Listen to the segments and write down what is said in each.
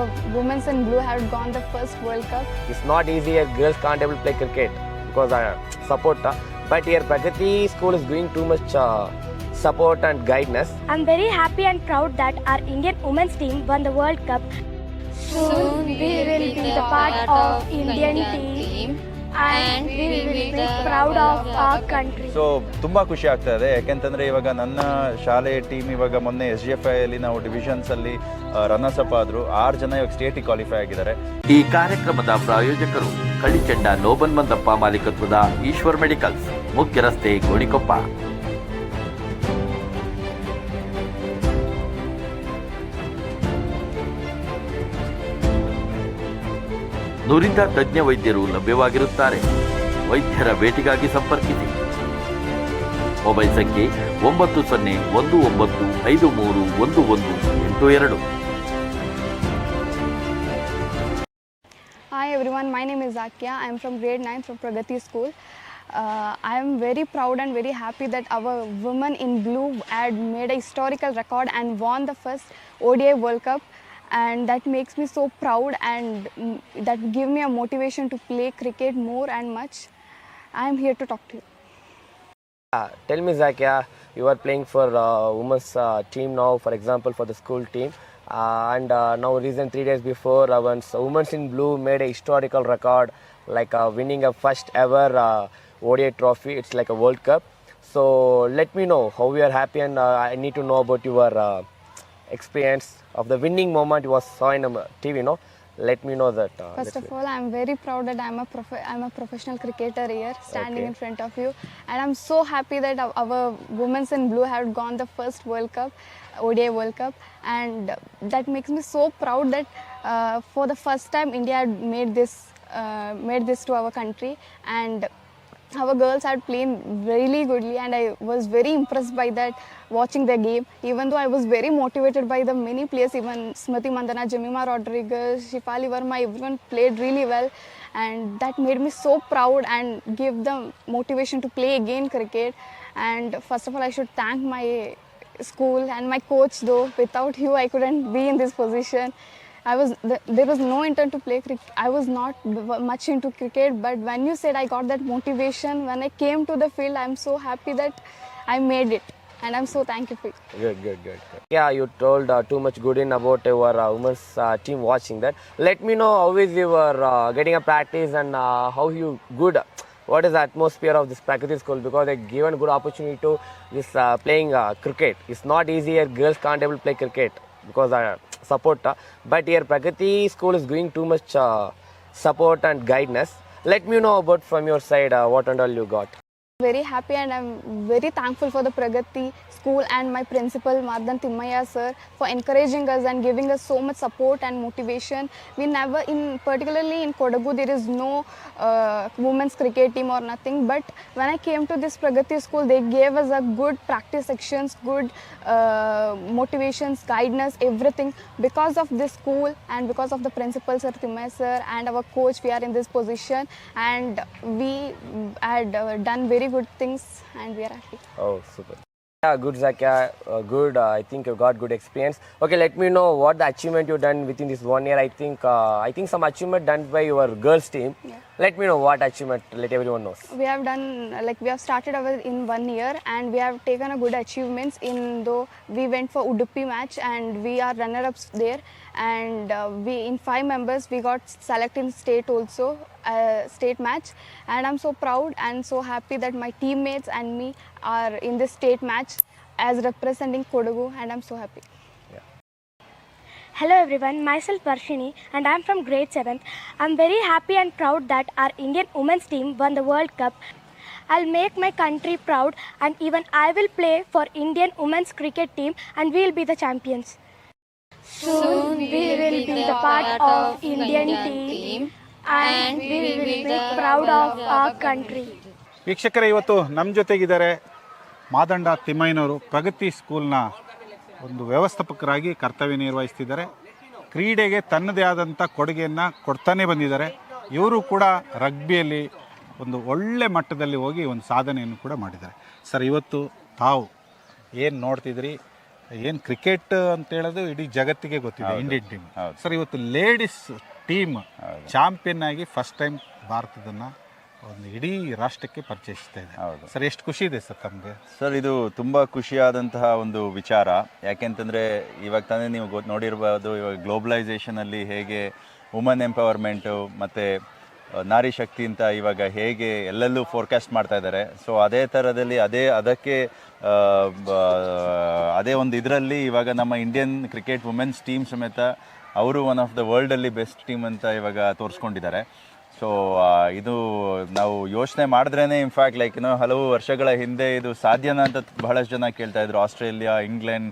that our- our women's in blue have gone the first world cup It's not easy. Girls can't able to play cricket because I support. uh, But here, Pragati school is doing too much uh, support and guidance. I'm very happy and proud that our Indian women's team won the World Cup. Soon we will be the part of Indian team and we will be proud of our country. So ತುಂಬ ಖುಷಿ ಆಗ್ತಾ ಇದೆ. ಯಾಕೆಂತಂದರೆ ಇವಾಗ ನನ್ನ ಶಾಲೆ team ಇವಾಗ ಮೊನ್ನೆ ಎಸ್ ಜಿ ಎಫ್ ಐಯಲ್ಲಿ ನಾವು ಡಿವಿಷನ್ಸಲ್ಲಿ ರನ್ನರ್ಸ್ ಅಪ್ ಆದ್ರು. ಆರು ಜನ ಇವಾಗ ಸ್ಟೇಟ್ ಕ್ವಾಲಿಫೈ ಆಗಿದ್ದಾರೆ. ಈ ಕಾರ್ಯಕ್ರಮದ ಪ್ರಾಯೋಜಕರು ಕಳಿಚಂಡ ನೋಬನ್ ಮಂದಪ್ಪ ಮಾಲೀಕತ್ವದ ಈಶ್ವರ್ ಮೆಡಿಕಲ್ಸ್ ಮುಖ್ಯ ರಸ್ತೆ ಗೋಣಿಕೊಪ್ಪ. ನುರಿತ ತಜ್ಞ ವೈದ್ಯರು ಲಭ್ಯವಾಗಿರುತ್ತಾರೆ. ವೈದ್ಯರ ಭೇಟಿಗಾಗಿ ಸಂಪರ್ಕಿಸಿ. ಮೊಬೈಲ್ ಸಂಖ್ಯೆ ಒಂಬತ್ತು ಸೊನ್ನೆ ಒಂದು ಒಂಬತ್ತು ಐದು ಮೂರು ಒಂದು ಒಂದು ಎಂಟು ಎರಡು. Hi everyone my name is Aakya I am from grade nine from Pragati school I am very proud and very happy that our women in blue had made a historical record and won the first O D I world cup and that makes me so proud and mm, that give me a motivation to play cricket more and much i am here to talk to you Uh, tell me, Zakia, you are playing for uh, women's uh, team now, for example, for the school team. Uh, and uh, now, recent three days before, uh, once women's in blue made a historical record, like uh, winning a first ever uh, ODI trophy. It's like a World Cup. So let me know how you are happy, and uh, I need to know about your uh, experience of the winning moment you was saw in um, TV. You know, let me know that. Uh, First of all, I'm very proud that I'm a prof- I'm a professional cricketer here, standing Okay. in front of you, and I'm so happy that our, our women's in blue have gone the first World Cup, ODI World Cup, and that makes me so proud that uh, for the first time India had made this uh, made this to our country, and our girls had played really goodly and I was very impressed by that watching the game. Even though I was very motivated by the many players even Smriti Mandana, Jemima Rodriguez, Shifali Verma everyone played really well. And that made me so proud and gave them motivation to play again cricket. And first of all I should thank my school and my coach though. Without you I couldn't be in this position I was th- there was no intent to play cricket. I was not much into cricket, but when you said I got that motivation when I came to the field, I'm so happy that I made it, and I'm so thankful. Good, good, good, good. Yeah, you told uh, too much good in about your uh, women's uh, team watching that. Let me know how is your uh, getting a practice and uh, how you good. What is the atmosphere of this Prakriti school? Because they given good opportunity to this uh, playing uh, cricket. It's not easy. Girls can't able to play cricket because I support. Uh, but here, Prakriti school is doing too much uh, support and guidance. Let me know about from your side uh, what and all you got. Very happy, and I'm very thankful for the Pragati school and my principal Madan Timmaya sir for encouraging us and giving us so much support and motivation. We never, in particularly in Kodagu, there is no uh, women's cricket team or nothing. But when I came to this Pragati school, they gave us a good practice sections, good uh, motivations, guidance, everything. Because of this school and because of the principal sir Timmaya sir and our coach, we are in this position, and we had uh, done very good things, and we are happy. Oh, super. Yeah, good, Zakia. Uh, good. Uh, I think you got good experience. Okay, let me know what the achievement you done within this one year. I think uh, I think some achievement done by your girls team. Yeah. Let me know what achievement. Let everyone knows. we have done like we have started our in one year and we have taken a good achievements in though we went for Udupi match and we are runner ups there and uh, we in five members we got selected in state also uh, state match and I'm so proud and so happy that my teammates and me are in this state match as representing Kodagu and I'm so happy. Hello everyone, myself Varshini and I'm from grade 7th. I'm very happy and proud that our Indian women's team won the World Cup. I'll make my country proud and even I will play for Indian women's cricket team and we'll be the champions. Soon we will be the part of Indian team and we will be proud of our country. ವೀಕ್ಷಕರೇ ಇವತ್ತು ನಮ್ಮ ಜೊತೆಗಿದ್ದಾರೆ ಮಾದಂಡ ತಿಮ್ಮಯ್ಯನವರು ಪ್ರಗತಿ ಸ್ಕೂಲ್ನ ಒಂದು ವ್ಯವಸ್ಥಾಪಕರಾಗಿ ಕರ್ತವ್ಯ ನಿರ್ವಹಿಸ್ತಿದ್ದಾರೆ. ಕ್ರೀಡೆಗೆ ತನ್ನದೇ ಆದಂಥ ಕೊಡುಗೆಯನ್ನು ಕೊಡ್ತಾನೆ ಬಂದಿದ್ದಾರೆ. ಇವರು ಕೂಡ ರಗ್ಬಿಯಲ್ಲಿ ಒಂದು ಒಳ್ಳೆ ಮಟ್ಟದಲ್ಲಿ ಹೋಗಿ ಒಂದು ಸಾಧನೆಯನ್ನು ಕೂಡ ಮಾಡಿದ್ದಾರೆ. ಸರ್ ಇವತ್ತು ತಾವು ಏನು ನೋಡ್ತಿದ್ರಿ? ಏನು ಕ್ರಿಕೆಟ್ ಅಂತ ಹೇಳೋದು ಇಡೀ ಜಗತ್ತಿಗೆ ಗೊತ್ತಿದೆ. ಇಂಡಿಯನ್ ಟೀಮ್ ಸರ್ ಇವತ್ತು ಲೇಡೀಸ್ ಟೀಮ್ ಚಾಂಪಿಯನ್ ಆಗಿ ಫಸ್ಟ್ ಟೈಮ್ ಭಾರತದನ್ನ ಒಂದು ಇಡೀ ರಾಷ್ಟ್ರಕ್ಕೆ ಪರಿಚಯಿಸ್ತಾ ಇದೆ. ಹೌದು. ಸರ್ ಎಷ್ಟು ಖುಷಿ ಇದೆ ಸರ್ ತಮಗೆ? ಸರ್ ಇದು ತುಂಬ ಖುಷಿಯಾದಂತಹ ಒಂದು ವಿಚಾರ. ಯಾಕೆಂತಂದರೆ ಇವಾಗ ತಾನೇ ನೀವು ಗೊತ್ತು ನೋಡಿರ್ಬೋದು ಇವಾಗ ಗ್ಲೋಬಲೈಸೇಷನಲ್ಲಿ ಹೇಗೆ ವುಮನ್ ಎಂಪವರ್ಮೆಂಟು ಮತ್ತು ನಾರಿ ಶಕ್ತಿ ಅಂತ ಇವಾಗ ಹೇಗೆ ಎಲ್ಲೆಲ್ಲೂ ಫೋರ್ಕಾಸ್ಟ್ ಮಾಡ್ತಾ ಇದ್ದಾರೆ. ಸೊ ಅದೇ ಥರದಲ್ಲಿ ಅದೇ ಅದಕ್ಕೆ ಅದೇ ಒಂದು ಇದರಲ್ಲಿ ಇವಾಗ ನಮ್ಮ ಇಂಡಿಯನ್ ಕ್ರಿಕೆಟ್ ವುಮೆನ್ಸ್ ಟೀಮ್ ಸಮೇತ ಅವರು ಒನ್ ಆಫ್ ದ ವರ್ಲ್ಡಲ್ಲಿ ಬೆಸ್ಟ್ ಟೀಮ್ ಅಂತ ಇವಾಗ ತೋರಿಸ್ಕೊಂಡಿದ್ದಾರೆ. ಸೊ ಇದು ನಾವು ಯೋಚನೆ ಮಾಡಿದ್ರೇ ಇನ್ಫ್ಯಾಕ್ಟ್ ಲೈಕ್ ಇನ್ನೂ ಹಲವು ವರ್ಷಗಳ ಹಿಂದೆ ಇದು ಸಾಧ್ಯನ ಅಂತ ಬಹಳಷ್ಟು ಜನ ಕೇಳ್ತಾ ಇದ್ರು. ಆಸ್ಟ್ರೇಲಿಯಾ ಇಂಗ್ಲೆಂಡ್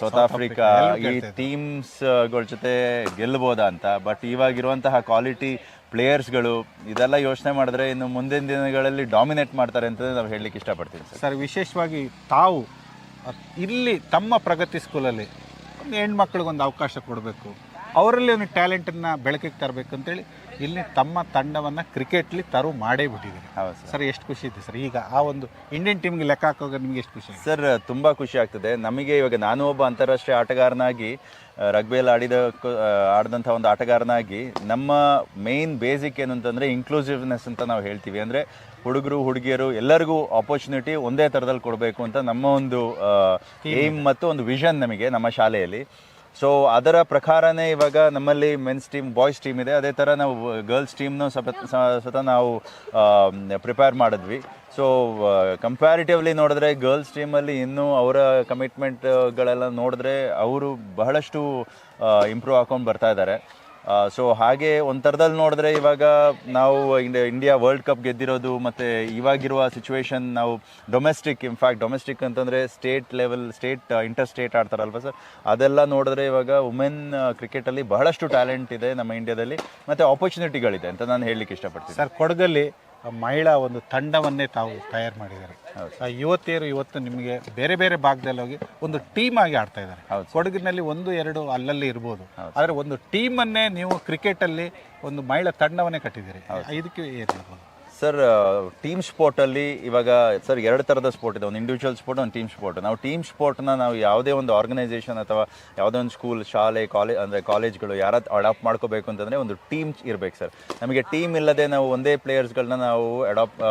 ಸೌತ್ ಆಫ್ರಿಕಾ ಈ ಟೀಮ್ಸ್ಗಳ ಜೊತೆ ಗೆಲ್ಬೋದಾ ಅಂತ. ಬಟ್ ಇವಾಗಿರುವಂತಹ ಕ್ವಾಲಿಟಿ ಪ್ಲೇಯರ್ಸ್ಗಳು ಇದೆಲ್ಲ ಯೋಚನೆ ಮಾಡಿದ್ರೆ ಇನ್ನು ಮುಂದಿನ ದಿನಗಳಲ್ಲಿ ಡಾಮಿನೇಟ್ ಮಾಡ್ತಾರೆ ಅಂತ ನಾವು ಹೇಳಲಿಕ್ಕೆ ಇಷ್ಟಪಡ್ತೀನಿ ಸರ್. ಸರ್ ವಿಶೇಷವಾಗಿ ತಾವು ಇಲ್ಲಿ ತಮ್ಮ ಪ್ರಗತಿ ಸ್ಕೂಲಲ್ಲಿ ಒಂದು ಹೆಣ್ಮಕ್ಳಿಗೊಂದು ಅವಕಾಶ ಕೊಡಬೇಕು. ಅವರಲ್ಲಿ ಒಂದು ಟ್ಯಾಲೆಂಟನ್ನು ಬೆಳಕಿಗೆ ತರಬೇಕು ಅಂತೇಳಿ ಇಲ್ಲಿ ತಮ್ಮ ತಂಡವನ್ನು ಕ್ರಿಕೆಟ್ಲಿ ತರು ಮಾಡೇ ಬಿಟ್ಟಿದ್ದಾರೆ ಹೌದು ಸರ್. ಸರ್ ಎಷ್ಟು ಖುಷಿ ಇದೆ ಸರ್. ಈಗ ಆ ಒಂದು ಇಂಡಿಯನ್ ಟೀಮ್ಗೆ ಲೆಕ್ಕ ಹಾಕುವಾಗ ನಿಮಗೆ ಎಷ್ಟು ಖುಷಿ ಸರ್ ತುಂಬ ಖುಷಿ ಆಗ್ತದೆ. ನಮಗೆ ಇವಾಗ ನಾನು ಒಬ್ಬ ಅಂತಾರಾಷ್ಟ್ರೀಯ ಆಟಗಾರನಾಗಿ ರಗ್ಬಿಯಲ್ಲಿ ಆಡಿದ ಆಡಿದಂಥ ಒಂದು ಆಟಗಾರನಾಗಿ ನಮ್ಮ ಮೇನ್ ಬೇಸಿಕ್ ಏನು ಅಂತಂದರೆ ಇನ್ಕ್ಲೂಸಿವ್ನೆಸ್ ಅಂತ ನಾವು ಹೇಳ್ತೀವಿ. ಅಂದರೆ ಹುಡುಗರು ಹುಡುಗಿಯರು ಎಲ್ಲರಿಗೂ ಆಪರ್ಚುನಿಟಿ ಒಂದೇ ಥರದಲ್ಲಿ ಕೊಡಬೇಕು ಅಂತ ನಮ್ಮ ಒಂದು ಏಮ್ ಮತ್ತು ಒಂದು ವಿಷನ್ ನಮಗೆ ನಮ್ಮ ಶಾಲೆಯಲ್ಲಿ. ಸೊ ಅದರ ಪ್ರಕಾರನೇ ಇವಾಗ ನಮ್ಮಲ್ಲಿ ಮೆನ್ಸ್ ಟೀಮ್ ಬಾಯ್ಸ್ ಟೀಮ್ ಇದೆ. ಅದೇ ಥರ ನಾವು ಗರ್ಲ್ಸ್ ಟೀಮ್ನೂ ಸತ ನಾವು ಪ್ರಿಪೇರ್ ಮಾಡಿದ್ವಿ. ಸೊ ಕಂಪ್ಯಾರಿಟಿವ್ಲಿ ನೋಡಿದ್ರೆ ಗರ್ಲ್ಸ್ ಟೀಮಲ್ಲಿ ಇನ್ನೂ ಅವರ ಕಮಿಟ್ಮೆಂಟ್ಗಳೆಲ್ಲ ನೋಡಿದ್ರೆ ಅವರು ಬಹಳಷ್ಟು ಇಂಪ್ರೂವ್ ಹಾಕೊಂಡು ಬರ್ತಾ ಇದ್ದಾರೆ. ಸೊ ಹಾಗೆ ಒಂಥರದಲ್ಲಿ ಥರದಲ್ಲಿ ನೋಡಿದ್ರೆ ಇವಾಗ ನಾವು ಇಂಡಿಯಾ ವರ್ಲ್ಡ್ ಕಪ್ ಗೆದ್ದಿರೋದು ಮತ್ತು ಇವಾಗಿರುವ ಸಿಚುವೇಶನ್ ನಾವು ಡೊಮೆಸ್ಟಿಕ್ ಇನ್ಫ್ಯಾಕ್ಟ್ ಡೊಮೆಸ್ಟಿಕ್ ಅಂತಂದರೆ state level state inter state ಆಡ್ತಾರಲ್ವ sir ಅದೆಲ್ಲ ನೋಡಿದ್ರೆ ಇವಾಗ ವುಮೆನ್ ಕ್ರಿಕೆಟಲ್ಲಿ ಬಹಳಷ್ಟು ಟ್ಯಾಲೆಂಟ್ ಇದೆ ನಮ್ಮ ಇಂಡಿಯಾದಲ್ಲಿ ಮತ್ತು ಆಪರ್ಚುನಿಟಿಗಳಿದೆ ಅಂತ ನಾನು ಹೇಳಲಿಕ್ಕೆ ಇಷ್ಟಪಡ್ತೀನಿ. ಸರ್ ಕೊಡಗಲ್ಲಿ ಮಹಿಳಾ ಒಂದು ತಂಡವನ್ನೇ ತಾವು ತಯಾರು ಮಾಡಿದ್ದಾರೆ. ಆ ಯುವತಿಯರು ಇವತ್ತು ನಿಮಗೆ ಬೇರೆ ಬೇರೆ ಭಾಗದಲ್ಲಿ ಹೋಗಿ ಒಂದು ಟೀಮ್ ಆಗಿ ಆಡ್ತಾ ಇದ್ದಾರೆ. ಕೊಡಗಿನಲ್ಲಿ ಒಂದು ಎರಡು ಅಲ್ಲಲ್ಲಿ ಇರ್ಬೋದು. ಆದರೆ ಒಂದು ಟೀಮನ್ನೇ ನೀವು ಕ್ರಿಕೆಟಲ್ಲಿ ಒಂದು ಮಹಿಳಾ ತಂಡವನ್ನೇ ಕಟ್ಟಿದ್ದೀರಿ. ಇದಕ್ಕೆ ಏನು ಹೇಳ್ಬೋದು? ಸರ್ ಟೀಮ್ ಸ್ಪೋರ್ಟಲ್ಲಿ ಇವಾಗ ಸರ್ ಎರಡು ಥರದ ಸ್ಪೋರ್ಟ್ ಇದೆ. ಒಂದು ಇಂಡಿವಿಜುವಲ್ ಸ್ಪೋರ್ಟ್ ಒಂದು ಟೀಮ್ ಸ್ಪೋರ್ಟ್ ನಾವು ಟೀಮ್ ಸ್ಪೋರ್ಟ್ನ ನಾವು ಯಾವುದೇ ಒಂದು ಆರ್ಗನೈಸೇಷನ್ ಅಥವಾ ಯಾವುದೇ ಒಂದು ಸ್ಕೂಲ್ ಶಾಲೆ ಕಾಲೇಜ್ ಅಂದರೆ ಕಾಲೇಜ್ಗಳು ಯಾರು ಅಡಾಪ್ಟ್ ಮಾಡ್ಕೋಬೇಕು ಅಂತಂದರೆ ಒಂದು ಟೀಮ್ ಇರಬೇಕು ಸರ್. ನಮಗೆ ಟೀಮ್ ಇಲ್ಲದೆ ನಾವು ಒಂದೇ ಪ್ಲೇಯರ್ಸ್ಗಳನ್ನ ನಾವು ಅಡಾಪ್ಟ್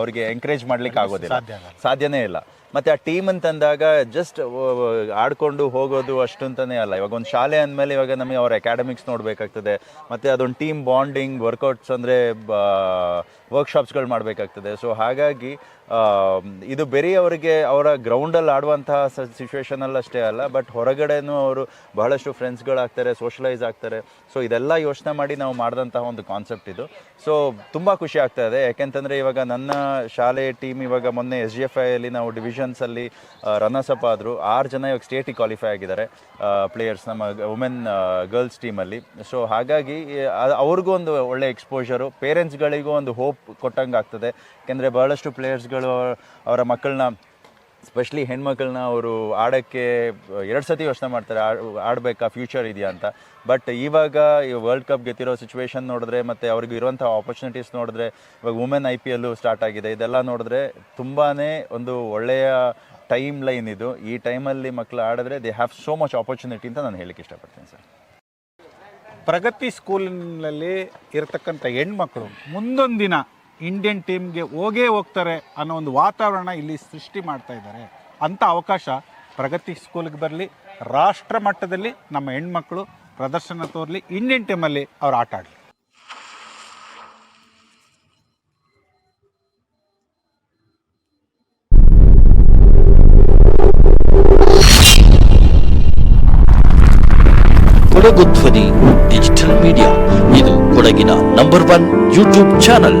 ಅವರಿಗೆ ಎಂಕರೇಜ್ ಮಾಡ್ಲಿಕ್ಕೆ ಆಗೋದಿಲ್ಲ. ಸಾಧ್ಯ ಸಾಧ್ಯನೇ ಇಲ್ಲ. ಮತ್ತೆ ಆ ಟೀಮ್ ಅಂತಂದಾಗ ಜಸ್ಟ್ ಆಡ್ಕೊಂಡು ಹೋಗೋದು ಅಷ್ಟು ಅಂತಾನೆ ಅಲ್ಲ. ಇವಾಗ ಒಂದು ಶಾಲೆ ಅಂದಮೇಲೆ ಇವಾಗ ನಮಗೆ ಅವ್ರ ಅಕಾಡೆಮಿಕ್ಸ್ ನೋಡಬೇಕಾಗ್ತದೆ. ಮತ್ತೆ ಅದೊಂದು ಟೀಮ್ ಬಾಂಡಿಂಗ್ ವರ್ಕೌಟ್ಸ್ ಅಂದರೆ ವರ್ಕ್ಶಾಪ್ಸ್ಗಳು ಮಾಡಬೇಕಾಗ್ತದೆ. ಸೊ ಹಾಗಾಗಿ ಇದು ಬೇರೆ ಅವರಿಗೆ ಅವರ ಗ್ರೌಂಡಲ್ಲಿ ಆಡುವಂತಹ ಸಿಚುವೇಶನಲ್ಲಿ ಅಷ್ಟೇ ಅಲ್ಲ ಬಟ್ ಹೊರಗಡೆನೂ ಅವರು ಬಹಳಷ್ಟು ಫ್ರೆಂಡ್ಸ್ಗಳಾಗ್ತಾರೆ ಸೋಷಲೈಸ್ ಆಗ್ತಾರೆ ಸೊ ಇದೆಲ್ಲ ಯೋಚನೆ ಮಾಡಿ ನಾವು ಮಾಡಿದಂತಹ ಒಂದು ಕಾನ್ಸೆಪ್ಟ್ ಇದು. ಸೊ ತುಂಬ ಖುಷಿ ಆಗ್ತಾ ಇದೆ. ಯಾಕೆಂತಂದರೆ ಇವಾಗ ನನ್ನ ಶಾಲೆ ಟೀಮ್ ಇವಾಗ ಮೊನ್ನೆ ಎಸ್ ಜಿ ಎಫ್ ಐಯಲ್ಲಿ ನಾವು ಡಿವಿಷನ್ಸಲ್ಲಿ ರನ್ನರ್ಸ್ ಅಪ್ ಆದರು ಆರು ಜನ ಇವಾಗ ಸ್ಟೇಟಿಗೆ ಕ್ವಾಲಿಫೈ ಆಗಿದ್ದಾರೆ ಪ್ಲೇಯರ್ಸ್ ನಮ್ಮ ವುಮೆನ್ ಗರ್ಲ್ಸ್ ಟೀಮಲ್ಲಿ ಸೊ ಹಾಗಾಗಿ ಅವ್ರಿಗೂ ಒಂದು ಒಳ್ಳೆ ಎಕ್ಸ್ಪೋಜರು ಪೇರೆಂಟ್ಸ್ಗಳಿಗೂ ಒಂದು ಹೋಪ್ ಕೊಟ್ಟಂಗೆ ಆಗ್ತದೆ ಯಾಕೆಂದರೆ ಬಹಳಷ್ಟು ಪ್ಲೇಯರ್ಸ್ಗಳು ಅವರ ಮಕ್ಕಳನ್ನ ಸ್ಪೆಷಲಿ ಹೆಣ್ಮಕ್ಳನ್ನ ಅವರು ಆಡೋಕ್ಕೆ, ಎರಡು ಸತಿ ಯೋಚನೆ ಮಾಡ್ತಾರೆ ಆಡಬೇಕಾ ಫ್ಯೂಚರ್ ಇದೆಯಾ ಅಂತ. ಬಟ್ ಇವಾಗ ಈ ವರ್ಲ್ಡ್ ಕಪ್ ಗೆತ್ತಿರೋ ಸಿಚುವೇಶನ್ ನೋಡಿದ್ರೆ ಮತ್ತು ಅವ್ರಿಗೆ ಇರುವಂಥ ಆಪರ್ಚುನಿಟೀಸ್ ನೋಡಿದ್ರೆ, ಇವಾಗ women I P L start ಆಗಿದೆ. ಇದೆಲ್ಲ ನೋಡಿದ್ರೆ ತುಂಬಾ ಒಂದು ಒಳ್ಳೆಯ ಟೈಮ್ ಲೈನ್ ಇದು. ಈ ಟೈಮಲ್ಲಿ ಮಕ್ಕಳು ಆಡಿದ್ರೆ they have so much opportunity ಅಂತ ನಾನು ಹೇಳಕ್ಕೆ ಇಷ್ಟಪಡ್ತೀನಿ ಸರ್. ಪ್ರಗತಿ ಸ್ಕೂಲಿನಲ್ಲಿ ಇರತಕ್ಕಂಥ ಹೆಣ್ಮಕ್ಳು ಮುಂದೊಂದು ದಿನ ಇಂಡಿಯನ್ ಟೀಮ್ಗೆ ಹೋಗೇ ಹೋಗ್ತಾರೆ ಅನ್ನೋ ಒಂದು ವಾತಾವರಣ ಇಲ್ಲಿ ಸೃಷ್ಟಿ ಮಾಡ್ತಾ ಇದ್ದಾರೆ. ಅಂಥ ಅವಕಾಶ ಪ್ರಗತಿ ಸ್ಕೂಲ್ಗೆ ಬರಲಿ, ರಾಷ್ಟ್ರ ಮಟ್ಟದಲ್ಲಿ ನಮ್ಮ ಹೆಣ್ಮಕ್ಳು ಪ್ರದರ್ಶನ ತೋರಲಿ ಇಂಡಿಯನ್ ಟೀಮಲ್ಲಿ ಅವ್ರು ಆಟ ಆಡಲಿ. ಕೊಡಗು ಧ್ವನಿ ಡಿಜಿಟಲ್ ಮೀಡಿಯಾ ಇದು ಕೊಡಗಿನ ನಂಬರ್ ಒನ್ ಯೂಟ್ಯೂಬ್ ಚಾನಲ್